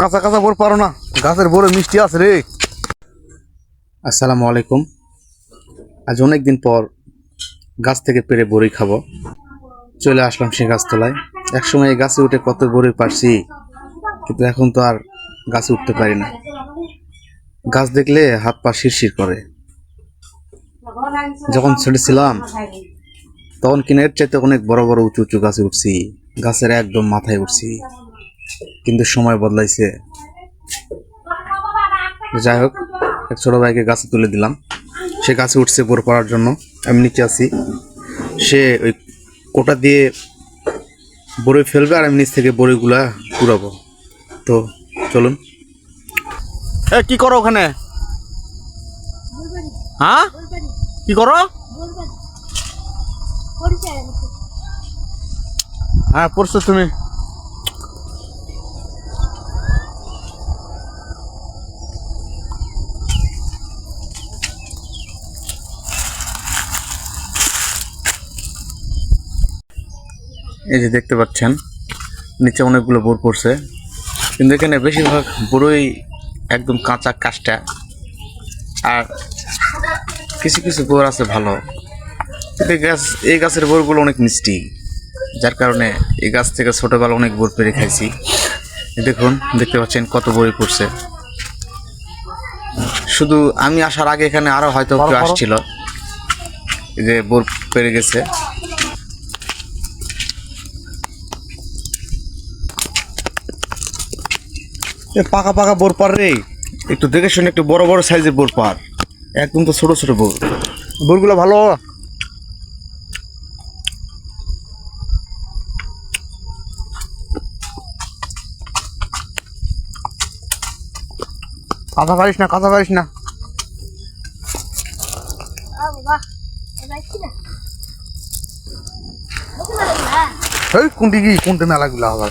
কাঁচা কাঁচা বোর পারো না। গাছের বোরে মিষ্টি আছে রে। আসসালামু আলাইকুম। আজ অনেক দিন পর গাছ থেকে পেরে বড়ি খাব। চলে আসলাম সে গাছতলায়। একসময় এই গাছে উঠে কত বড়ি পারছি, কিন্তু এখন তো আর গাছে উঠতে পারি না। গাছ দেখলে হাত পা শিরশির করে। যখন ছেড়েছিলাম, তখন কিনা এর চাইতে অনেক বড় বড় উঁচু উঁচু গাছে উঠছি। গাছের একদম মাথায় উঠছি। কিন্তু সময় বদলাইছে। যাই হোক এক ছোট ভাইকে গাছে তুলে দিলাম। সে গাছে উঠছে বোর পড়ার জন্য। আমি নিচে আছি। সে ওই কোটা দিয়ে বড়ই ফেলবে আর আমি নিচ থেকে বড়িগুলা কুড়াবো তো চলুন। এ কি করো ওখানে? হ্যাঁ? কি করো? হ্যাঁ পড়ছো তুমি। এই যে দেখতে পাচ্ছেন নিচে অনেকগুলো বোর পড়ছে। কিন্তু এখানে বেশিরভাগ বড়ই একদম কাঁচা কাষ্টা আর কিছু কিছু বোর আছে ভালো। কিন্তু এই গাছ এই গাছের বোরগুলো অনেক মিষ্টি। যার কারণে এই গাছ থেকে ছোটোবেলা অনেক বোর পেরে খাইছি। দেখুন দেখতে পাচ্ছেন কত বই পড়ছে। শুধু আমি আসার আগে এখানে আরও হয়তো কেউ আসছিল। যে বোর পেরে গেছে। পাকা পাকা বোর পার রে। একটু দেখে শুনে একটু বড় বড় সাইজের বোর পার একদম তো ছোট ছোট বোর। বোরগুলো ভালো? কাঁচা পারিস না কাঁচা পারিস না। এই কোনটি কি? কোনটা মেলাগুলো আবার?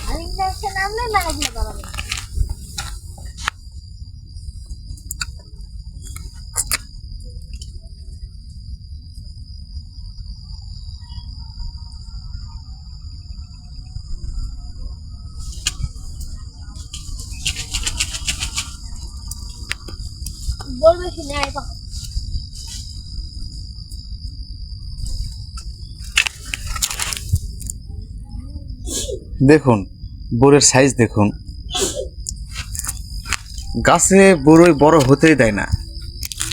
বলবে কি না এটা দেখুন, বোরের সাইজ দেখুন। গাছে বড়ই বড় হতেই দেয় না।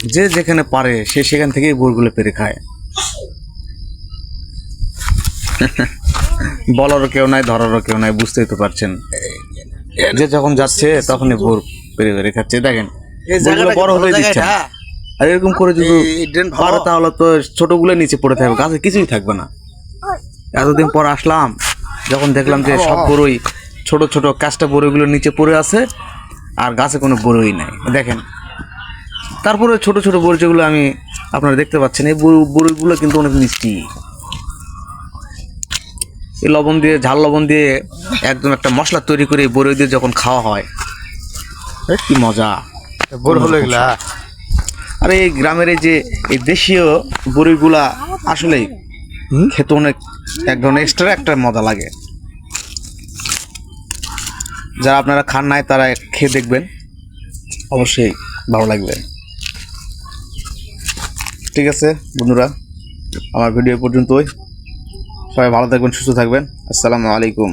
যে যেখানে পারে, সে সেখান থেকেই বোরগুলো পেরে খায়। বলারও কেউ নাই, ধরারও কেউ নাই, বুঝতেই তো পারছেন। যে যখন যাচ্ছে, তখনই বোর পেরে পেরে খাচ্ছে। দেখেন বড় হতে দিচ্ছে আর এরকম করে যদি পারে তাহলে তো ছোটগুলো নিচে পড়ে থাকবে গাছে কিছুই থাকবে না। এতদিন পর আসলাম যখন দেখলাম যে সব বড়ই ছোট ছোট কাঁচটা বড়ইগুলো নিচে পড়ে আছে আর গাছে কোনো বড়ই নাই। দেখেন তারপরে ছোট ছোট বড়ি যেগুলো আমি আপনারা দেখতে পাচ্ছেন এই বড়ি- বড়িগুলো কিন্তু অনেক মিষ্টি। এই লবণ দিয়ে ঝাল লবণ দিয়ে একদম একটা মশলা তৈরি করে এই বড়ি দিয়ে যখন খাওয়া হয় কি মজা। বোর হলো এগুলা। আর এই গ্রামের এই যে এই দেশীয় বড়িগুলা আসলেই খেতে অনেক এক ধরনের এক্সট্রা একটা মজা লাগে। যারা আপনারা খান নাই তারা খেয়ে দেখবেন। অবশ্যই ভালো লাগবে। ঠিক আছে বন্ধুরা আমার ভিডিও পর্যন্তই। সবাই ভালো থাকবেন সুস্থ থাকবেন। আসসালামু আলাইকুম।